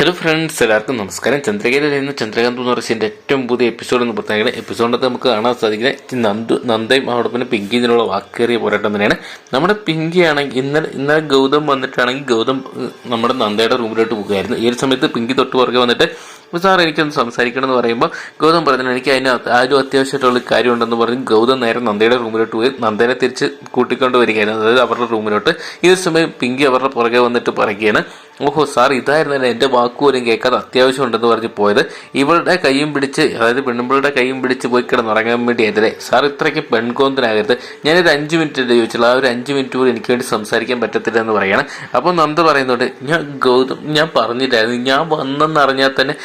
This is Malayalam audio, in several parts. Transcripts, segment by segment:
ഹലോ ഫ്രണ്ട്സ് എല്ലാവർക്കും നമസ്കാരം. ചന്ദ്രകയിൽ ഇന്ന് ചന്ദ്രകാന്ത് എന്ന് പറയുന്നതിന്റെ ഏറ്റവും പുതിയ എപ്പിസോഡ് എന്ന് പറഞ്ഞാൽ എപ്പിസോഡിനകത്ത് നമുക്ക് കാണാൻ സാധിക്കുന്നത് നന്ദു നന്ദയും അവിടെ പിങ്കി ഇതിനുള്ള വാക്കേറിയ പോരാട്ടം തന്നെയാണ്. നമ്മുടെ പിങ്കി ആണെങ്കിൽ ഇന്നലെ ഇന്നലെ ഗൗതം വന്നിട്ടാണെങ്കിൽ ഗൗതം നമ്മുടെ നന്ദയുടെ റൂമിലോട്ട് പോകുമായിരുന്നു. ഈ ഒരു സമയത്ത് പിങ്കി തൊട്ട് പുറകെ വന്നിട്ട് "അപ്പോൾ സാർ എനിക്കൊന്ന് സംസാരിക്കണം എന്ന് പറയുമ്പോൾ ഗൗതം പറഞ്ഞു എനിക്ക് അതിന് ആരും അത്യാവശ്യമായിട്ടുള്ള കാര്യമുണ്ടെന്ന് പറഞ്ഞ് ഗൗതം നേരെ നന്ദയുടെ റൂമിലോട്ട് പോയി നന്ദനെ തിരിച്ച് കൂട്ടിക്കൊണ്ട് വരികയായിരുന്നു അതായത് അവരുടെ റൂമിലോട്ട്. ഈ സമയം പിങ്കി അവരുടെ പുറകെ വന്നിട്ട് പറയുകയാണ് ഓഹോ സാർ ഇതായിരുന്നു എന്റെ വാക്കുപോലും കേൾക്കാതെ അത്യാവശ്യം ഉണ്ടെന്ന് പറഞ്ഞ് പോയത്. ഇവളുടെ കൈയും പിടിച്ച് അതായത് പെണ്ണുമ്പിളുടെ കൈയും പിടിച്ച് പോയി കിടന്നുറങ്ങാൻ വേണ്ടി എതിരെ സാർ ഇത്രയ്ക്ക് പെൺകോന്തനാകരുത്. ഞാനൊരു അഞ്ച് മിനിറ്റ് അല്ലേ ചോദിച്ചുള്ളൂ ആ ഒരു അഞ്ച് മിനിറ്റ് പോലും എനിക്ക് വേണ്ടി സംസാരിക്കാൻ പറ്റത്തില്ല എന്ന് പറയണം. അപ്പോൾ നന്ദ പറയുന്നുണ്ട് ഞാൻ ഗൗതം ഞാൻ പറഞ്ഞില്ലായിരുന്നു. ഞാൻ വന്നെന്ന് അറിഞ്ഞാൽ തന്നെ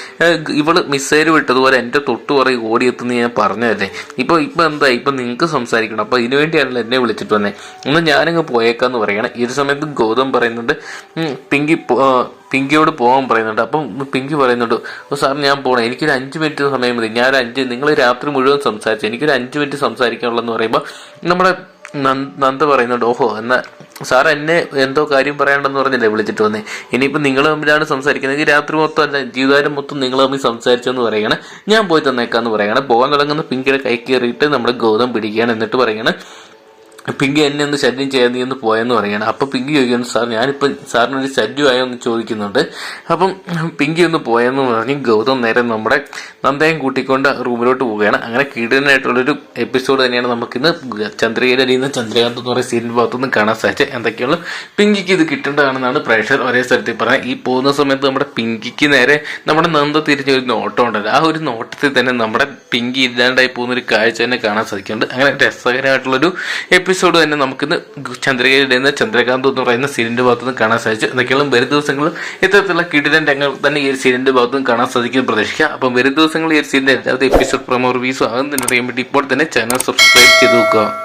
ഇവൾ മിസൈൽ വിട്ടതുപോലെ എന്റെ തൊട്ടു പുറകെ ഓടിയെത്തുന്ന ഞാൻ പറഞ്ഞതല്ലേ? ഇപ്പോൾ ഇപ്പോൾ എന്താ ഇപ്പം നിങ്ങൾക്ക് സംസാരിക്കണം. അപ്പോൾ ഇതിനു വേണ്ടിയാണല്ലോ എന്നെ വിളിച്ചിട്ട് വന്നേ. ഒന്ന് ഞാനങ്ങ് പോയേക്കാന്ന് പറയണം. ഈ ഒരു സമയത്ത് ഗൗതം പറയുന്നുണ്ട് "ഉം, പിങ്കി പിങ്കിയോട് പോകാൻ പറയുന്നുണ്ട്. അപ്പം പിങ്കി പറയുന്നുണ്ട് "ഓ സാർ ഞാൻ പോകണം എനിക്കൊരു അഞ്ച് മിനിറ്റ് സമയം മതി. ഞാൻ അഞ്ച് നിങ്ങൾ രാത്രി മുഴുവൻ സംസാരിച്ചു. എനിക്കൊരു അഞ്ച് മിനിറ്റ് സംസാരിക്കാനുള്ളതെന്ന് പറയുമ്പോൾ നമ്മുടെ നന്ദ പറയുന്നുണ്ട് ഓഹോ എന്നാ സാർ എന്നെ എന്തോ കാര്യം പറയാണ്ടെന്ന് പറഞ്ഞല്ലേ വിളിച്ചിട്ട് വന്നേ. ഇനിയിപ്പോൾ നിങ്ങൾ തമ്മിലാണ് സംസാരിക്കുന്നത്. രാത്രി മൊത്തം അല്ല ജീവിതകാലം മൊത്തം നിങ്ങൾ തമ്മിൽ സംസാരിച്ചെന്ന് പറയണേ. ഞാൻ പോയി തന്നേക്കാന്ന് പറയണേ. പോകാൻ തുടങ്ങുന്ന പിങ്കിയുടെ കൈ കയറിയിട്ട് നമ്മുടെ ഗൗതം പിടിക്കുകയാണ്. എന്നിട്ട് പറയണം പിങ്കി എന്നെ ഒന്ന് ശല്യം ചെയ്യാൻ നീ ഒന്ന് പോയെന്ന് പറയണം. അപ്പൊ പിങ്കി ചോദിക്കുന്നു സാർ ഞാനിപ്പോ സാറിനൊരു ശല്യമായോ എന്ന് ചോദിക്കുന്നുണ്ട്. അപ്പം പിങ്കി ഒന്ന് പോയെന്ന് പറഞ്ഞ് ഗൗതം നേരെ നമ്മുടെ നന്ദയം കൂട്ടിക്കൊണ്ട് റൂമിലോട്ട് പോവുകയാണ്. അങ്ങനെ കീടനായിട്ടുള്ളൊരു എപ്പിസോഡ് തന്നെയാണ് നമുക്കിന്ന് ചന്ദ്രകയിലെ നിന്ന് ചന്ദ്രകാന്ത് എന്ന് പറയുന്ന സീരിയൽ ഭാഗത്തുനിന്ന് കാണാൻ സാധിച്ചത്. എന്തൊക്കെയുള്ള? പിങ്കിക്ക് ഇത് കിട്ടേണ്ടതാണെന്നാണ് പ്രേക്ഷകർ ഒരേ സ്ഥലത്തിൽ പറഞ്ഞത്. ഈ പോകുന്ന സമയത്ത് നമ്മുടെ പിങ്കിക്ക് നേരെ നമ്മുടെ നന്ദ തിരിഞ്ഞ ഒരു നോട്ടം ഉണ്ടല്ലോ ആ ഒരു നോട്ടത്തിൽ തന്നെ നമ്മുടെ പിങ്കി ഇല്ലാണ്ടായി പോകുന്ന ഒരു കാഴ്ച തന്നെ കാണാൻ സാധിക്കുന്നുണ്ട്. അങ്ങനെ രസകരമായിട്ടുള്ളൊരു എപ്പിസോഡ് തന്നെ നമുക്കിന്ന് ചന്ദ്രകയിലെ നിന്ന് ചന്ദ്രകാന്ത് എന്ന് പറയുന്ന സീരിയലിന്റെ ഭാഗത്തുനിന്ന് കാണാൻ സാധിച്ചു. എന്തൊക്കെയാണ് വരും ദിവസങ്ങളിൽ ഇത്തരത്തിലുള്ള കിടിലൻ രംഗങ്ങൾ തന്നെ ഈ ഒരു ഭാഗത്തു ഭാഗത്തുനിന്ന് കാണാൻ സാധിക്കും പ്രതീക്ഷിക്കുക അപ്പം വരും ദിവസങ്ങളിൽ ഈ ഒരു സീരിയലിന്റെ എല്ലാവരും എപ്പിസോഡ് പ്രൊമോ റിവ്യൂസും ആകുന്നതിന് അറിയാൻ വേണ്ടി ഇപ്പോൾ തന്നെ ചാനൽ സബ്സ്ക്രൈബ് ചെയ്ത് നോക്കുക.